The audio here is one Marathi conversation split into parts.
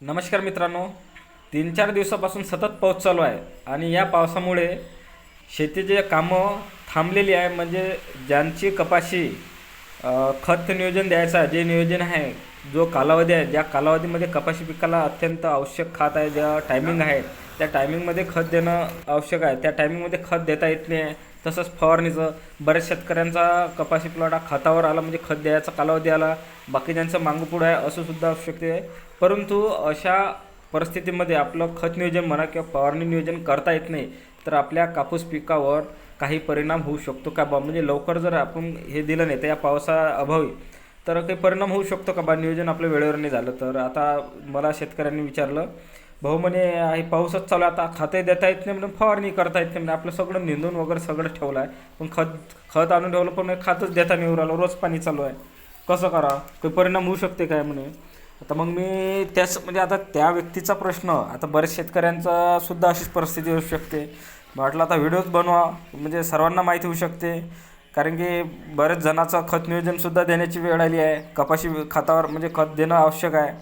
नमस्कार मित्रांनो तीन चार दिवसापासून सतत पाऊस चालू आहे आणि या पावसामुळे शेतीचे कामं थांबलेली आहे म्हणजे ज्यांची कपाशी खत नियोजन द्यायचं आहे जे नियोजन आहे जो कालावधी आहे ज्या कालावधीमध्ये कपाशी पिकाला अत्यंत आवश्यक खात आहे ज्या टायमिंग आहे त्या टायमिंगमध्ये खत देणं आवश्यक आहे. त्या टायमिंगमध्ये खत देता येत नाही. आहे तसंच फवारणीचं बऱ्याच शेतकऱ्यांचा कपाशी प्लॉट हा खतावर आला म्हणजे खत द्यायचा कालावधी आला बाकीच्यांचं मागं पुढं आहे असंसुद्धा आवश्यक असू परंतु अशा परिस्थितीमध्ये आपलं खत नियोजन म्हणा किंवा फवारणी नियोजन करता येत नाही तर आपल्या कापूस पिकावर काही परिणाम होऊ शकतो का बा? म्हणजे लवकर जर आपण हे दिलं नाही तर या पावसाअभावी तर काही परिणाम होऊ शकतो का बा? नियोजन आपलं वेळेवर नाही झालं तर. आता मला शेतकऱ्यांनी विचारलं भाऊ म्हणे हे पाऊसच चालू आहे, आता खतही देता येत नाही म्हणून फवारणी करता येत नाही. म्हणे आपलं सगळं निंदून वगैरे सगळं ठेवलं आहे. पण खत खत आणून ठेवलं पण खातच देता नाही उरालं रोज पाणी चालू आहे. कसं करा काही परिणाम होऊ शकते काय म्हणे? आता मग मी त्याच म्हणजे आता त्या व्यक्तीचा प्रश्न आता बऱ्याच शेतकऱ्यांचा सुद्धा अशीच परिस्थिती होऊ शकते. म्हटलं आता व्हिडिओज बनवा म्हणजे सर्वांना माहिती होऊ शकते. कारण की बरेच जणाचं खत नियोजनसुद्धा देण्याची वेळ आली आहे. कपाशी खतावर म्हणजे खत देणं आवश्यक आहे.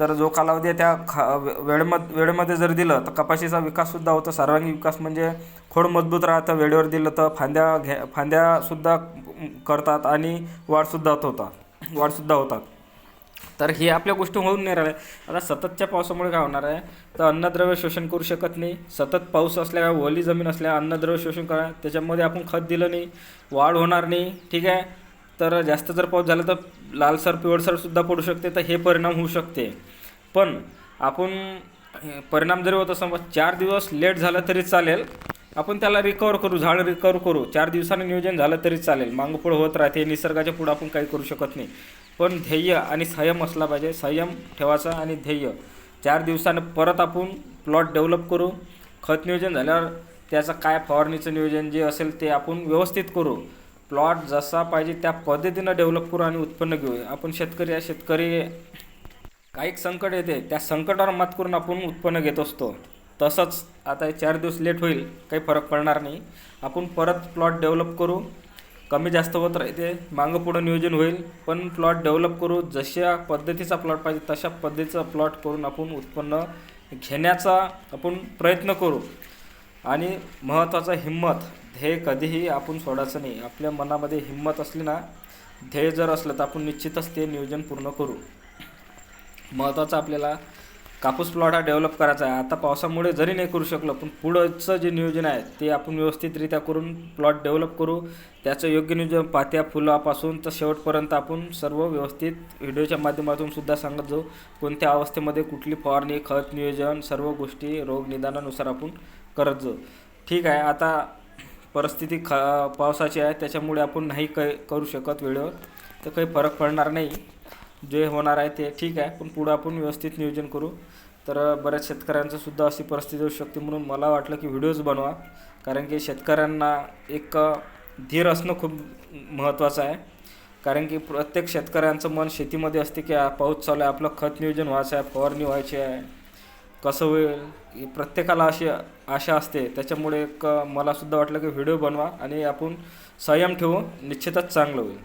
तर जो कालावधी आहे त्या खा वेळेमध्ये वेळेमध्ये जर दिलं तर कपाशीचा विकाससुद्धा होतो. सर्वांगीण विकास म्हणजे खोड मजबूत राहतं वेळेवर दिलं तर फांद्या घ्या फांद्यासुद्धा करतात आणि वाढसुद्धा होतात वाढसुद्धा होतात. तर हे आपल्या गोष्टी होऊन नाही राहिल्या आता सततच्या पावसामुळे काय होणार आहे? तर अन्नद्रव्य शोषण करू शकत नाही. सतत पाऊस असल्या ओली जमीन असल्या अन्नद्रव्य शोषण करा. त्याच्यामध्ये आपण खत दिलं नाही. वाढ होणार नाही. ठीक आहे? तर जास्त जर पाऊस झाला तर लालसर पिवळसरसुद्धा पडू शकते. तर हे परिणाम होऊ शकते. पण आपण परिणाम जरी होत समज चार दिवस लेट झालं तरी चालेल. आपण त्याला रिकवर करू झाड रिकवर करू. चार दिवसानं नियोजन झालं तरी चालेल. मागं होत राहते निसर्गाच्या पुढं आपण काही करू शकत नाही. पण ध्येय आणि संयम असला पाहिजे. संयम ठेवायचा आणि ध्येय. चार दिवसानं परत आपण प्लॉट डेव्हलप करू. खत नियोजन झाल्यावर त्याचं काय फवारणीचं नियोजन जे असेल ते आपण व्यवस्थित करू. प्लॉट जसा पाहिजे त्या पद्धतीनं डेव्हलप करू आणि उत्पन्न घेऊ. आपण शेतकरी आहे शेतकरी काही संकट येते त्या संकटावर मात करून आपण उत्पन्न घेत असतो. तसंच आता हे चार दिवस लेट होईल काही फरक पडणार नाही. आपण परत प्लॉट डेव्हलप करू. कमी जास्त होत राहते मागं पुढं नियोजन होईल पण प्लॉट डेव्हलप करू. जशा पद्धतीचा प्लॉट पाहिजे तशा पद्धतीचा प्लॉट करून आपण उत्पन्न घेण्याचा आपण प्रयत्न करू. आणि महत्त्वाचा हिंमत ध्येय कधीही आपण सोडायचं नाही. आपल्या मनामध्ये हिंमत असली ना ध्येय जर असलं तर आपण निश्चितच ते नियोजन पूर्ण करू. महत्त्वाचं आपल्याला कापूस प्लॉट हा डेव्हलप करायचा आहे. आता पावसामुळे जरी नाही करू शकलो पण पुढचं जे नियोजन आहे ते आपण व्यवस्थितरित्या करून प्लॉट डेव्हलप करू. त्याचं योग्य नियोजन पात्या फुलापासून तर शेवटपर्यंत आपण सर्व व्यवस्थित व्हिडिओच्या माध्यमातून सुद्धा सांगत जाऊ. कोणत्या अवस्थेमध्ये कुठली फवारणी खत नियोजन सर्व गोष्टी रोग निदानानुसार आपण करत जाऊ. ठीक आहे आता परिस्थिती ख पावसाची आहे त्याच्यामुळे आपण नाही क करू शकत वेळेवर. तर काही फरक पडणार नाही. जे होणार आहे ते ठीक आहे. पण पुढं आपण व्यवस्थित नियोजन करू. तर बऱ्याच शेतकऱ्यांचं सुद्धा अशी परिस्थिती होऊ शकते म्हणून मला वाटलं की व्हिडिओज बनवा. कारण की शेतकऱ्यांना एक धीर असणं खूप महत्त्वाचं आहे. कारण की प्रत्येक शेतकऱ्यांचं मन शेतीमध्ये असते की पाऊस चालू आहे आपलं खत नियोजन व्हायचं आहे फवारणी व्हायची आहे. कसं होईल? प्रत्येकाला अशी आशा असते. त्याच्यामुळे एक मला सुद्धा वाटलं की व्हिडिओ बनवा आणि आपण संयम ठेवू निश्चितच चांगलं होईल.